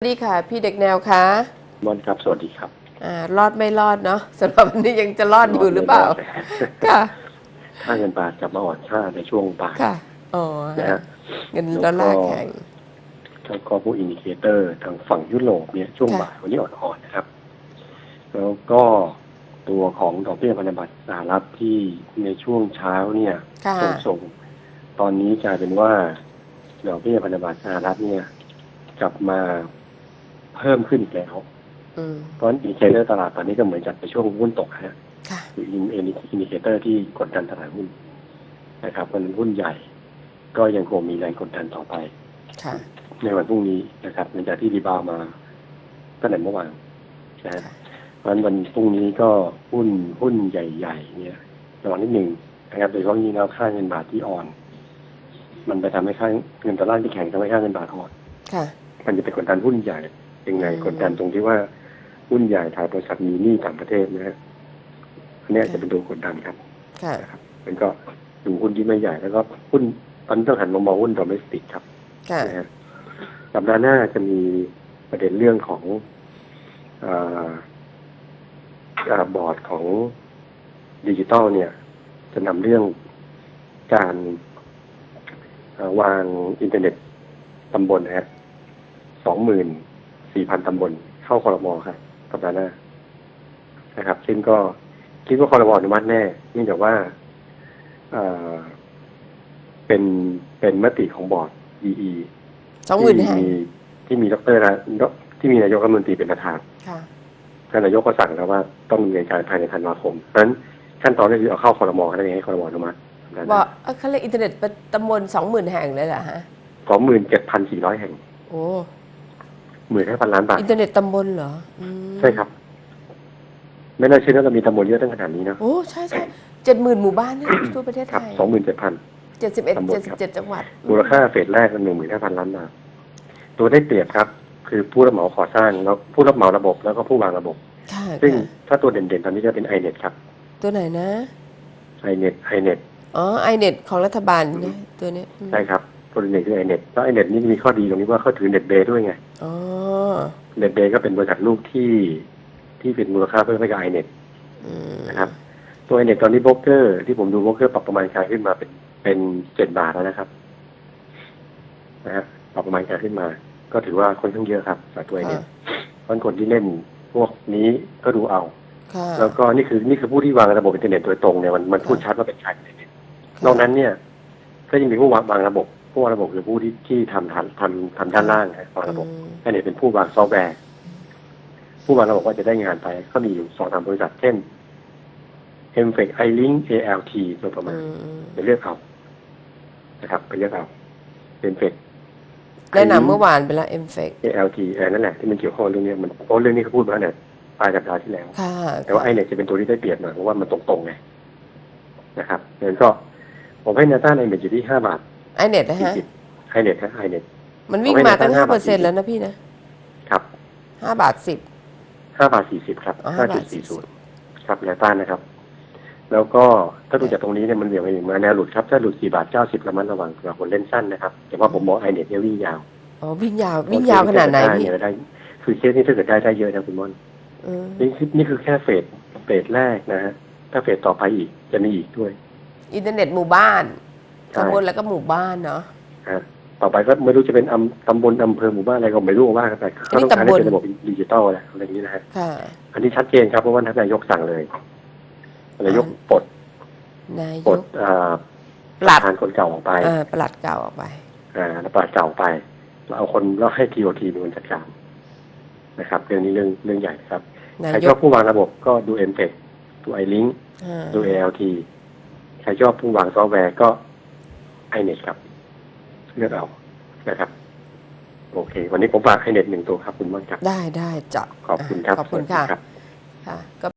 สวัสดีค่ะ พี่เด็กแนวคะมอนครับ สวัสดีครับอ่ารอดไม่รอดเนาะสำหรับวันนี้ยังจะรอดอยู่หรือเปล่า ค่ะค่าเงินบาทกลับมาอ่อนค่าในช่วงบ่ายค่ะอ๋อนะฮะเงินดอลลาร์แข็งแล้วก็ผู้อินดิเคเตอร์ทางฝั่งยุโรปเนี่ยช่วงค่ะบ่ายวันนี้อ่อนๆนะครับ แล้วก็ตัวของดอกเบี้ยพันธบัตรสหรัฐที่ในช่วงเช้าเนี่ยค่ะส่งๆตอนนี้กลายเป็นว่าดอกเบี้ยพันธบัตรสหรัฐเนี่ย กลับมา เพิ่มขึ้นอีกแล้วอืมเพราะฉะนั้นอินดิเคเตอร์ตลาดตอนนี้ก็เหมือนกับในช่วงหุ้นตกฮะค่ะคืออินอินดิเคเตอร์ที่กดดันตลาดหุ้นนะครับมันหุ้นใหญ่ ก็ยังคงมีแรงกดดันต่อไปค่ะในวันพรุ่งนี้นะครับหลังจากที่รีบาวด์มาตั้งแต่เมื่อวานนะฮะค่ะเพราะฉะนั้นวันพรุ่งนี้ก็หุ้นหุ้นใหญ่ ๆ เนี่ยระวังนิดหนึ่งนะครับโดยเฉพาะยิ่งแล้วค่าเงินบาทที่อ่อน มันไปทำให้ค่าเงินดอลลาร์ที่แข็งทำให้ค่าเงินบาทอ่อนค่ะมันจะไปกดดันหุ้นใหญ่ ยังไงอืมกดดันตรงที่ว่าหุ้นใหญ่ถ่ายบริษัทมีหนี้ต่างประเทศนะฮะอันเนี้ยค่ะจะเป็นตัวกดดันครับค่ะนะครับมันก็ดูหุ้นที่ไม่ใหญ่แล้วก็หุ้นตอนนี้ต้องหันมามองหุ้นโดเมสติกครับค่ะนะฮะสัปดาห์หน้าจะมีประเด็นเรื่องของเอ่อเอ่อบอร์ดของดิจิตอลเนี่ย จะนำเรื่องการเอ่อวางอินเทอร์เน็ตตำบลนะฮะสองหมื่น สี่พันตำบลเข้าคอรมอครับสัปดาห์หน้านะครับ ซึ่งก็คิดว่าคอรมออนุมัติแน่เนื่องจากว่าเอ่อเป็นเป็นมติของบอร์ด EE สองหมื่นที่แห่งมีที่มีดรนะที่มีนายกรัฐมนตรีเป็นประธานค่ะท่านนายกก็สั่งแล้วว่าต้องดำเนินการภายในธันวาคมเพราะฉะนั้นขั้นตอนก็คือเอาเข้าคอรมอให้ได้ให้คอรมออนุมัติว่าเอ้ยเขาเรียกอินเทอร์เน็ตเป็นตำบลสองหมื่นแห่งเลยเหรอฮะสองหมื่นเจ็ดพันสี่ร้อยแห่ง โอ้ หมื่นห้าพันล้านบาท อินเทอร์เน็ตตำบลเหรออืมใช่ครับ ไม่น่าเชื่อว่าเรามีตำบลเยอะตั้งขนาดนี้เนาะโอ้ใช่ใช่เจ็ดหมื่นหมู่บ้านนะ ทั่วประเทศครับไทยสองหมื่นเจ็ดพัน เจ็ดสิบเอ็ดตำบลเจ็ดสิครับบ เจ็ดจังหวัดมูลค่าเฟสแรกมันหนึ่งหมื่นห้าพันล้านบาทตัวได้เปรียบครับ คือผู้รับเหมาก่อสร้างแล้วผู้รับเหมาระบบแล้วก็ผู้วางระบบ ค่ะซึ่งค่ะถ้าตัวเด่นๆ ตอนนี้จะเป็น iNet ครับตัวไหนนะ iNet iNet อ๋อไอเน็ตของรัฐบาลนะตัวเนี้ยอืมใช่ครับตัวเด่นๆคือ iNet แล้ว iNet นี่มีข้อดีตรงนี้ว่าเขาถือ NetBay ด้วยไง อ๋อ NetBay ก็เป็นบริษัทลูกที่ที่เป็นมูลค่าเพิ่มให้กับ iNet อืมนะครับตัว iNet ตอนนี้โบรกเกอร์ที่ผมดูโบรกเกอร์ปรับประมาณการขึ้นมาเป็นเป็นเจ็ดบาทแล้วนะครับนะฮะปรับประมาณการขึ้นมา ก็ถือว่าค่อนข้างเยอะครับสำหรับตัว iNet ค่ะเพราะฉะนั้นคนที่เล่นพวกนี้ก็ดูเอาค่ะแล้วก็นี่คือนี่คือผู้ที่วางระบบอินเทอร์เน็ตโดยตรงเนี่ยมันมันพูดชัดว่าเป็นใครในเน็ตค่ะนอกนั้นเนี่ย ก็ยังมีผู้วางวางระบบ ผู้วางระบบคือผู้ที่ที่ทำทำทำทำด้านล่างนะวางระบบอืมอันนี้เป็นผู้วางซอฟต์แวร์ ผู้วางระบบว่าจะได้งานไปก็มีอยู่สองสามบริษัท เช่น m f e c iLink ALT โดยประมาอืณมอืมไปเลือกเอานะครับ ไปเลือกเอา m f e c แนะนำเมื่อวานไปแล้วเอ็มเฟก ALT เออนั่นแหละที่มันเกี่ยวข้องเรื่องเนี้ยมันเพราะเรื่องนี้เขาพูดมาเนี่ยปลายสัปดาห์ที่แล้วค่ะแต่ว่าไอเนี่ยจะเป็นตัวที่ได้เปรียบหน่อยเพราะว่ามันตรงๆไงนะครับดังนั้นก็ผมให้แนวต้านไอเน็ตอยู่ที่ห้าบาท ไอเน็ตนะสี่ฮะสิบไอเน็ตฮะไอเน็ต มันวิ่งเอาไว้มาตั้งในห้า5เปอร์เซ็นต์แล้วนะพี่นะ ครับ ห้าบาทสิบ ห้าบาทสี่สิบครับอ๋อห้า5จุบาดทสี่ศูน40ย์ครับแนวต้านนะครับ แล้วก็ถ้าดูจากตรงนี้เนี่ยมันเหวี่ยงไปถึงมาแนวหลุดครับ ถ้าหลุดสี่บาทเก้าสิบระมัดระวังสำหรับคนเล่นสั้นนะครับ แต่ว่าผมมองไอเน็ตเนี่ยวิ่งยาวอ๋อวิ่งยาววิ่งยาวขนาดไหนพี่เยได้ คือเคสนี้ถ้าเกิดได้ได้เยอะนะคุณม่อนอืมนี่คือนี่คือแค่เฟสเฟสแรกนะฮะถ้าเฟสต่อไปอีกจะมีอีกด้วย อินเทอร์เน็ตหมู่บ้านใช่ ตำบลแล้วก็หมู่บ้านเนาะฮะต่อไปก็ไม่รู้จะเป็นอำตำบลอำเภอหมู่บ้านอะไรก็ไม่รู้ว่ากันแต่อันนี้ก็ต้องการให้ตำบลเป็นระบบดิจิตอลแหละอะไรอย่างนี้นะฮะค่ะอันนี้ชัดเจนครับเพราะว่าท่านนายกสั่งเลยนายกปลดนายปลกดอ่าปลัดประธานคนเก่าออกไปเออปลัดเก่าออกไปอ่าแล้วปลัดเก่าไปแล้วเอาคนแล้วให้ทีโอทีเป็นคนจัดการนะครับเรื่องนี้เรื่องเรื่องใหญ่ครับนาใครยชอกบผู้วางระบบก็ดูเอ็มเดูไอลิงอ่าดู ALT ใครชอบผู้วางซอฟต์แวร์ก็ iNet ครับ เลือกเอานะครับ โอเค วันนี้ผมฝาก iNet หนึ่งตัวครับ คุณม่อนครับ ได้ได้เจาะขอบคุณครับขอบคุณสวัสดี ค่ะรับค่ะก็